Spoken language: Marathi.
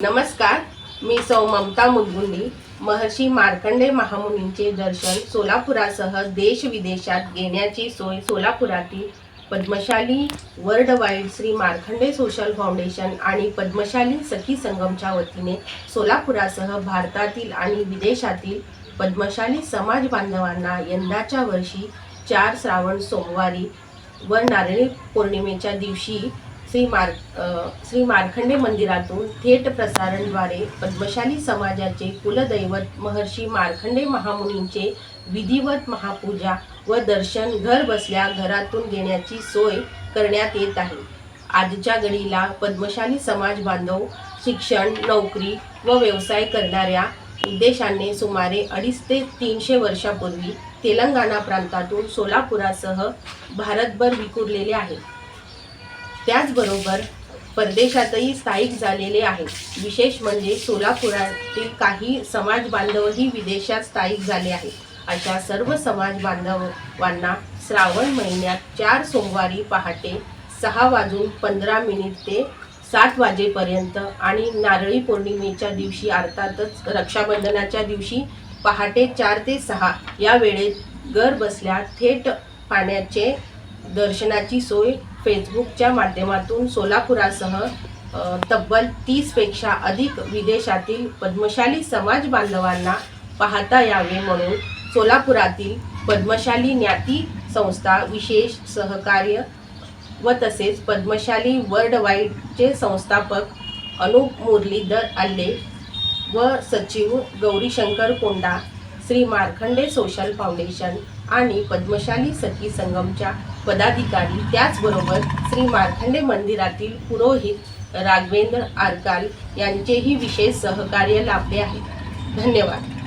नमस्कार मी सौ ममता मुलगुंडी महर्षी मार्कंडे महामुनींचे दर्शन सोलापुरासह देश विदेशात घेण्याची सोय सोलापुरातील Padmashali world wide Shri Markhande social foundation आणि पद्मशाली सखी संगमच्या वतीने सोलापुरासह भारतातील आणि विदेशातील पद्मशाली समाज बांधवांना यंदाच्या वर्षी चार श्रावण सोमवारी व नारळी पौर्णिमेच्या दिवशी श्री मार श्री मार्खंडे मंदिरातून थेट प्रसारणद्वारे पद्मशाली समाजाचे कुलदैवत महर्षी मार्खंडे महामुनींचे विधिवत महापूजा व दर्शन घर बसल्या घरातून घेण्याची सोय करण्यात येत आहे. आजच्या घडीला पद्मशाली समाज बांधव शिक्षण नोकरी व व्यवसाय करणाऱ्या उद्देशाने सुमारे अडीच ते तीनशे वर्षापूर्वी तेलंगणा प्रांतातून सोलापुरासह भारतभर विखुरलेले आहे. त्याचबरोबर परदेशातही स्थायिक झालेले आहेत विशेष म्हणजे सोलापुरातील काही समाज बांधवही विदेशात स्थायिक झाले आहेत. अशा सर्व समाज बांधवांना श्रावण महिन्यात चार सोमवारी पहाटे सहा वाजून पंधरा मिनिट ते सात वाजेपर्यंत आणि नारळी पौर्णिमेच्या दिवशी अर्थातच रक्षाबंधनाच्या दिवशी पहाटे चार ते सहा या वेळेत घर बसल्या थेट पाण्याचे दर्शनाची सोय फेसबुकच्या माध्यमातून सोलापुरासह तब्बल तीसपेक्षा अधिक विदेशातील पद्मशाली समाज बांधवांना पाहता यावे म्हणून सोलापुरातील पद्मशाली ज्ञाती संस्था विशेष सहकार्य व तसेच पद्मशाली वर्ल्ड वाईडचे संस्थापक अनुप मुरलीधर आल्ले व सचिव गौरीशंकर कोंडा श्री मारखंडे सोशल फाउंडेशन आणि पद्मशाली सखी संगमच्या पदाधिकारी. त्याचबरोबर श्री मार्खंडे मंदिरातील पुरोहित राघवेंद्र आरकाल यांचेही विशेष सहकार्य लाभले आहे. धन्यवाद.